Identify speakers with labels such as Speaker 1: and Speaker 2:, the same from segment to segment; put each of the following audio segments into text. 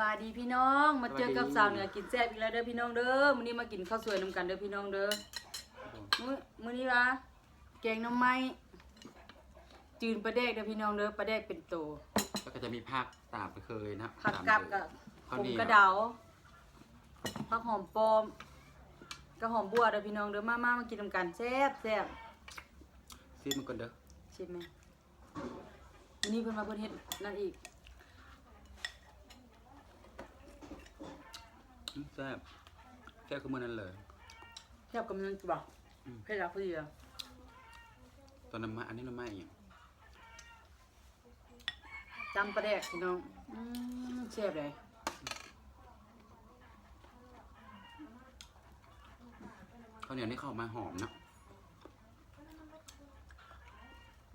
Speaker 1: บายดีพี่น้อง มาเจอกับสาวเหนือกินแซ่บอีกแล้วเด้อพี่น้องเด้อมื้อนี้มากินข้าวสวยนํกันเด้อพี่น้องเด้อมื้อมื้อนี้ว่าแกงหน้ำไม้จืนปลาแดกเด้อพี่น้องเด้อปลาแดกเป็นโต
Speaker 2: แล้วก็จะมีผักตามไปเคยนะ
Speaker 1: ผัก
Speaker 2: ตาม
Speaker 1: กับ
Speaker 2: เลย
Speaker 1: กับ
Speaker 2: ข้าว
Speaker 1: ผม
Speaker 2: เหนียว
Speaker 1: กระเดาผักหอมปลอมกระหอมบัวเด้อพี่น้องเด้อมามามากินนํกันแซ่บแซ่บ
Speaker 2: ซีมันก่อนเด้อ
Speaker 1: ชิมไหมมื้อนี้เพิ่นมาเพิ่นเฮ็ดนั่นอีก
Speaker 2: อืม แซ่บแซ่บคือมื้อนั้นเลย
Speaker 1: แซ่บกับมันบ่
Speaker 2: อืม
Speaker 1: เผ็ดแล้วพอดีอะ
Speaker 2: ตอนน้ำมาอันนี้น้ำมาอีก
Speaker 1: จำปลาแดกพี่น้องอืมแซ่บเลย
Speaker 2: ข้าวเหนียวนี่เข้ามาหอมนะ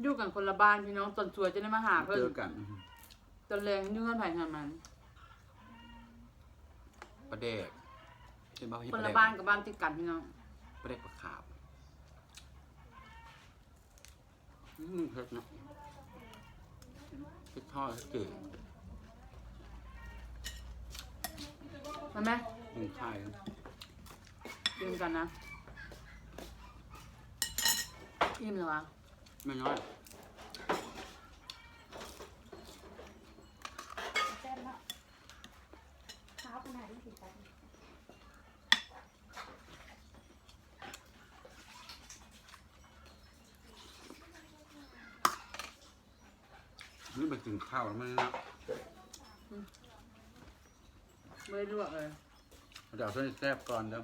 Speaker 1: อยู่กันคนละบ้านพี่น้องตอนสวยจะได้มาหาเพิ่น
Speaker 2: เจอกันอืม
Speaker 1: ตอนแรงอยู่กันไผงานมัน
Speaker 2: ปลาแดกเห็นบ่เห็น
Speaker 1: คน
Speaker 2: ปลา
Speaker 1: ละ
Speaker 2: แดก
Speaker 1: บ้านกับบ้านติดกันพี่น้อง
Speaker 2: ปลาแดกปลาขาวอืมเผ็ดเนาะเผ็ดทอดจืด
Speaker 1: มาไหม
Speaker 2: หมูไข่
Speaker 1: กินกันนะอิ่มเลยวะ
Speaker 2: ไม่น้อย
Speaker 3: แซ่บเนาะเท้าขนาดนี้สิครับ
Speaker 2: นี่ ไปกินข้าวแล้วมันนะ
Speaker 1: ไม่ได้ลวกเลย
Speaker 2: เดี๋ยวเอาเส้นแซ่บก่อนเด้อ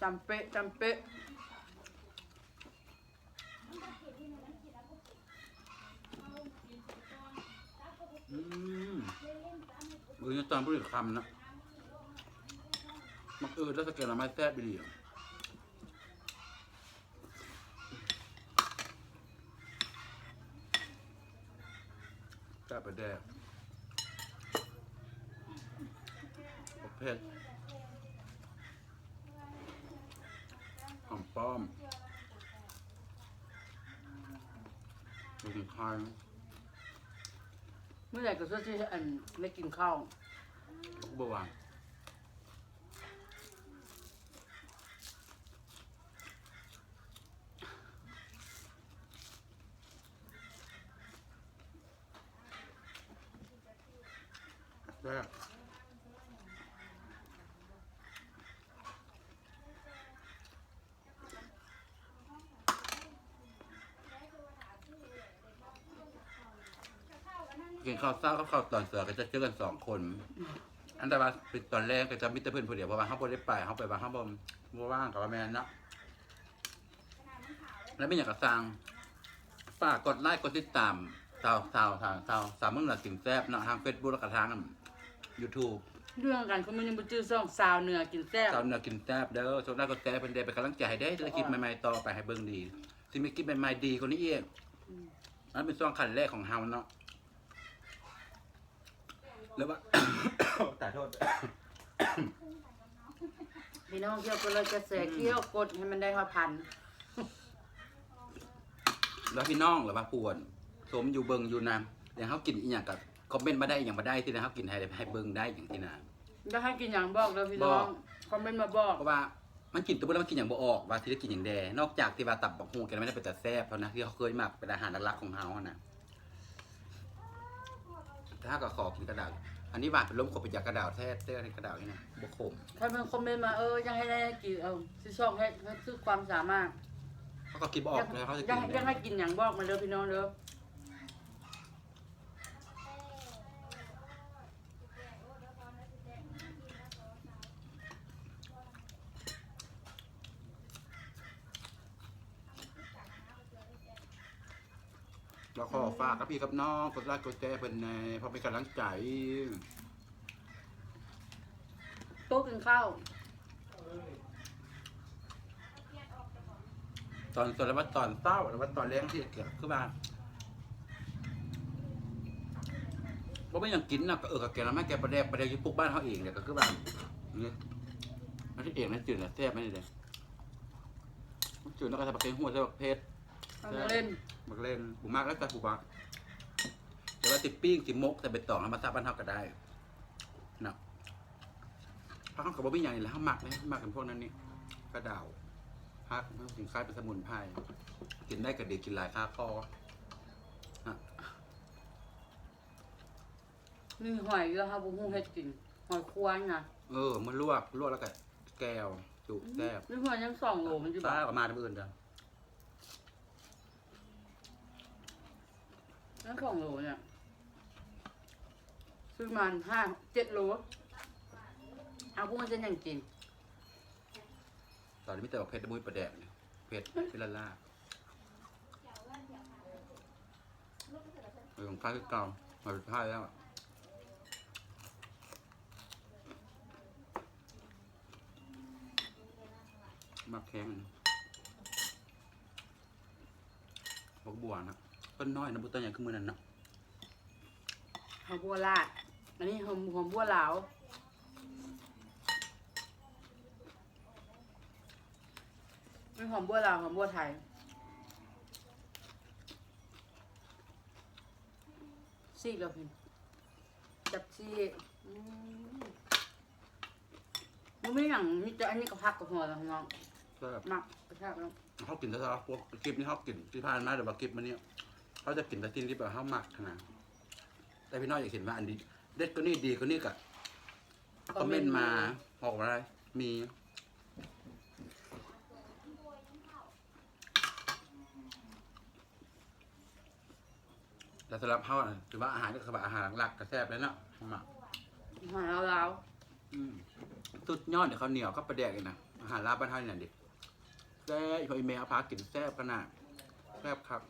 Speaker 1: จำเป๊ะจำเป๊ะ
Speaker 2: อืมมือนี้ตอนพูดคำนะมักเออแล้วสเกลละไม้แซ่บไปดีอะแซ่บไปแดกประเภทหอมป้อมดูถึงคาย
Speaker 1: เมื่อไหร่ก็ช่วยที่อันไม่กินข้าว
Speaker 2: บวางแซ่บ กินข้าวเศร้ากับข้าวตอนเสือก็จะเจอกันสองคน อันแต่ว่าเป็นตอนแรกก็จะมิตรเพื่อนผู้เดียวเพราะว่าเขาบ่ได้ไปเขาไปว่าเขาบ่บ่ว่างกับว่าแม่นเนาะแล้วไม่อยากจะสั่งฝากกดไลค์กดติดตามสาวสาวสาวสาวสาวเมืองหลักสิ่งแซ่บเนาะทางเฟซบุ๊กแล้วก็ทางยูทูบ
Speaker 1: เรื่องกันเขาไม่ยังบ่จื้อซ่องสาวเหนือกินแซ่บ
Speaker 2: สาวเนื้อกินแซ่บเด้อชมได้ก็แซ่บเป็นเดย์เป็นกำลังใจให้ได้ธุรกิจใหม่ๆต่อไปให้เบิ่งดีที่มีคลิปใหม่ๆดีคนนี้เองอันเป็นช่วงขั้นแรกของเฮาเนาะ แล้วว่าตายโทษ
Speaker 1: พี่น้องเที่ยวก็เลยกระแสเที่ยวกดให้มันได้มาพัน
Speaker 2: แล้วพี่น้องหรือว่าปวนสมอยู่เบิงอยู่นำอย่างเขากินอีหยังกับคอมเมนต์มาได้อหย่างมาได้ที่นะเขากินให้ให้เบิงได้อย่างที่นะ
Speaker 1: จะให้กินอย่างบอกเลยพี่น้อง
Speaker 2: บอก
Speaker 1: คอมเมนต์มาบอก
Speaker 2: เพราะว่ามันกินตัวเมื่อมันกินอย่างบ่ออกว่าที่ได้กินอย่างแดนอกจากที่ว่าตับบักฮูกันไม่ได้เป็นแต่แซ่บเท่านะที่เขาเคยหมักเป็นอาหารหลักๆของเฮาอะนะ ถ้าก็ขอกินกระดาษ อันนี้หวานเป็นล้มขบเป็นยากระดาษแท้แท้กระดาษนี่นะบ่ขม
Speaker 1: ใครเป็นคอมเมนต์มาเออยังให้ได้กินเออซื้อช่องให้ให้ซื้อความสามารถ
Speaker 2: เขาก็กินบ่ออกเลยเขาจะกิ
Speaker 1: ยั
Speaker 2: น
Speaker 1: งยังให้กินอย่างบอกมาเด้อพี่น้องเด้อ
Speaker 2: แล้วขอฝากกับพี่กับน้องกดไลค์กดแชร์เพิ่นในเพราะเป็นกำลังใจ
Speaker 1: โต๊ะกินข้าว
Speaker 2: ตอนตอนแล้วว่าตอนเศร้าแล้วว่าตอนแรงที่เกิดคือว่าว่าไม่ยังกินนะก็เออกับแกงน้ำไม้แกงปลาแดกปลาแดกอยี่ปุกบ้านเขาเองเนี่ยก็คือบ้านนี่อันที่เองนั่นจืดนะแซ่บไหมนี่เลยจืดแล้วก็ทำปลาเค็มหัวใส่ปลาเพชร
Speaker 1: เอามาเล่น
Speaker 2: มักเล่นปูมากแล้วแต่ปูมากแต่ว่าติดปิ้งติดมกแต่เป็นต่องแล้วมาซาบ้านเฮาก็ได้นะพักเขากับบะหมี่อย่างนี้แหละห้ามักเลยมักกันพวกนั้นนี่กระดาวพักมันสินค้ายเป็นสมุนไพรกินได้กับเด็กกินหลายค่าคอ
Speaker 1: นี่หอยก็ครับบุ้งเฮ็ดกินหอยควายนะ
Speaker 2: เออมันลวกลวกแล้วก็แก้วจุแซ่บ
Speaker 1: นี่หอยยังสองโลมันจะบ
Speaker 2: ซ่า
Speaker 1: อก
Speaker 2: กับมาทำอื่นจ้ะ
Speaker 1: ยังสองโลเนี่ย ซื้อมาห้าเจ็ดโล เอาพวกมันจะยังกิน
Speaker 2: ตอนนี้มีแต่ว่าเพชรมุ้ยประแดกเนี่ยเพชรเป็นละล่าเออของข้าวคือเก่ามาเป็นผ้าแล้วอะมักแข้งบกบัวนะ ต้นน้อยนะบุต้นใหญ่ขึ้นมือนั่นนะ
Speaker 1: หอมบัวลาด อันนี้หอมหอมบัวลาวนี่หอมบัวลาวหอมบัวไทยซีกแล้วพี่จับซีกอืมมันไม่อย่างมีแต่อันนี้ก็พักกับหัวแล้วน้อง
Speaker 2: แซ่บ
Speaker 1: มักกระชากแล้ว
Speaker 2: เขากินแต่ซะพวกคลิปนี้เขากินที่ผ่านมาเดี๋ยวว่าคลิปมันเนี่ย เขาจะกินแต่ที่ที่แบบเขาหมักขนาดแต่พี่น้อยอยากเห็นว่าอันนี้เด็ดก็นี่ดีก็นี่กะคอมเมนต์มาบอกว่าอะไรมีแต่สำหรับเขาอะถือว่าอาหารก็คือว่าอาหารหลักๆกระแซบเลยเนาะหมัก
Speaker 1: หอยลาว
Speaker 2: อืมสุดยอดเดี๋ยวเขาวเหนียวก็ประแดกเลยนะอาหารลาบบ้านเท่านี่น่ะดิแซ่บพออีเมลเอาพากินแซ่บขนาดแซ่บครับ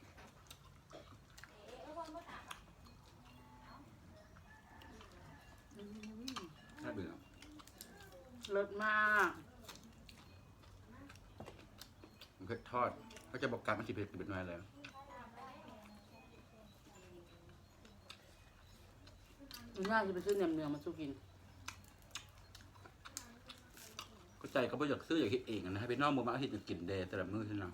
Speaker 2: เลิ
Speaker 1: ศมาก
Speaker 2: มันเผ็ดทอดเขาจะบอกการมันสิเผ็ดเป็นหน่วยแล้ว
Speaker 1: ดูน่าจะไปซื้อเนื้อเนื้อมาสู้กิน
Speaker 2: ก็ใจเขาบ่อยากซื้ออยากคิดเองอะนะให้พี่น้องมือมาเอาเห็ดอยากกินเดย์แต่ละมื้อที่น้อง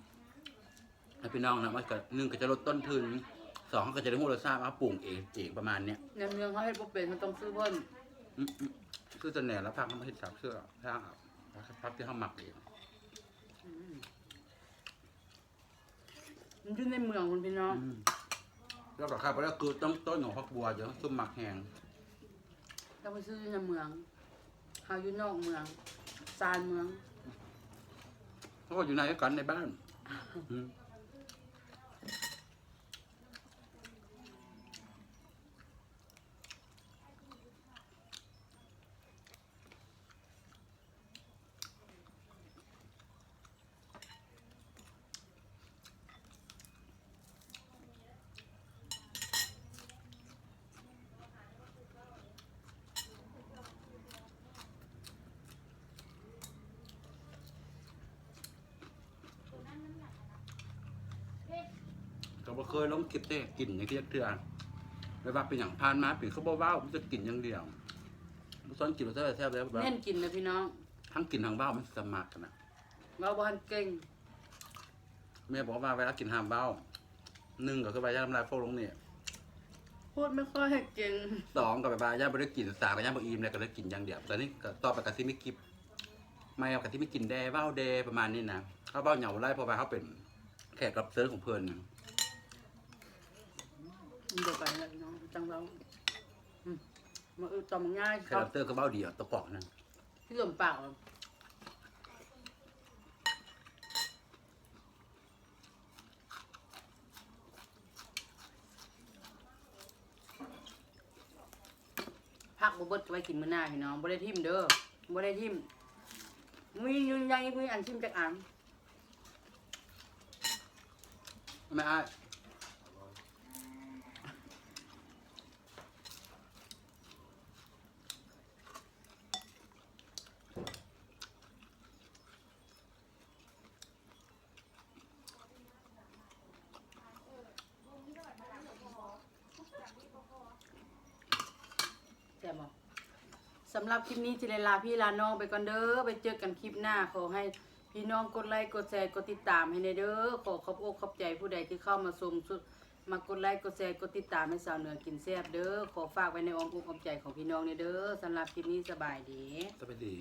Speaker 2: ให้พี่น้องนะมันก็หนึ่งก็จะลดต้นทุนสองเขาก็จะได้หูรสชาติว่าปรุงเองเองประมาณเนี้ย
Speaker 1: เนื้อเนื้อเขาให้ปุ๊บเป็นมันต้องซื้อเพิ่ม
Speaker 2: อืมอืมคือจะแหน่แล้วพักเขามาเห็ดสามเสื้อทางอะพักที่เขาหมักเอง
Speaker 1: อืมมันอยู่ในเมืองคุณพี่น้อง
Speaker 2: อืมแล้วก็ครับแล้วคือต้องต้นของพักบัวเดี๋ยวซุ่มหมักแห้ง
Speaker 1: ต้องไปซื้อในเมืองเฮาอยู่นอกเมืองซานเมือง
Speaker 2: เขาก็อยู่ในกันในบ้านอืม เขาบ่เคยลองคิดเต้กินอย่างที่เทื่อไม่ว่าเป็นอย่างพานมาเป็นเขาบอกว่ามันจะกินอย่างเดียวมันซ้อนกินรสชาติแซ่บแล้วแบบ
Speaker 1: เน้นกินนะพี่น้อง
Speaker 2: ทั้งกินทั้งเบ้ามันสมัครกันนะ
Speaker 1: เราบ้านเก่ง
Speaker 2: แม่บอกว่าเวลากินห้ามเบ้าหนึ่งก็คือใบย่าน้ำลายโฟกลงเนี่ย
Speaker 1: พูดไม่ค่อยเก่ง
Speaker 2: สองกับใบย่าไม่ได้กินสามกับย่าบอิ่มเลยก็เลยกินอย่างเดียวแต่นี่ก็ต่อไปกับที่ไม่กิบไม่เอากับที่ไม่กินแดเบ้าแดประมาณนี้นะเขาเบ้าเหนียวไล่เพราะว่าเขาเป็นแขกรับเชิญของเพื่อนนะ
Speaker 1: มันเดี๋ยวไปแล้วพี่น้องจังเราอืมมาอือต่อมง่าย
Speaker 2: แข
Speaker 1: ครับ
Speaker 2: รับเชิญก็เบ้าเดียวตะปอกนั่น
Speaker 1: ที่หล่นปากอพักบเบิดไว้กินมื้อหน้าพี่น้องบ่ได้ทิมเด้อบ่ได้ทิมมียืนยันมีอันทิมจากอัน
Speaker 2: ไม่อ้าย
Speaker 1: สำหรับคลิปนี้จิเลลาพี่ลาน้องไปก่อนเด้อไปเจอกันคลิปหน้าขอให้พี่น้องกดไลค์กดแชร์กดติดตามให้ในเด้อขอขอบอกขอบใจผู้ใดที่เข้ามาชมสุดมากดไลค์กดแชร์กดติดตามให้สาวเหนือกินแซ่บเด้อขอฝากไว้ในอ้อมอกอ้อมใจของพี่น้องในเด้อสำหรับคลิปนี้สบายดี
Speaker 2: สบาย
Speaker 1: ดี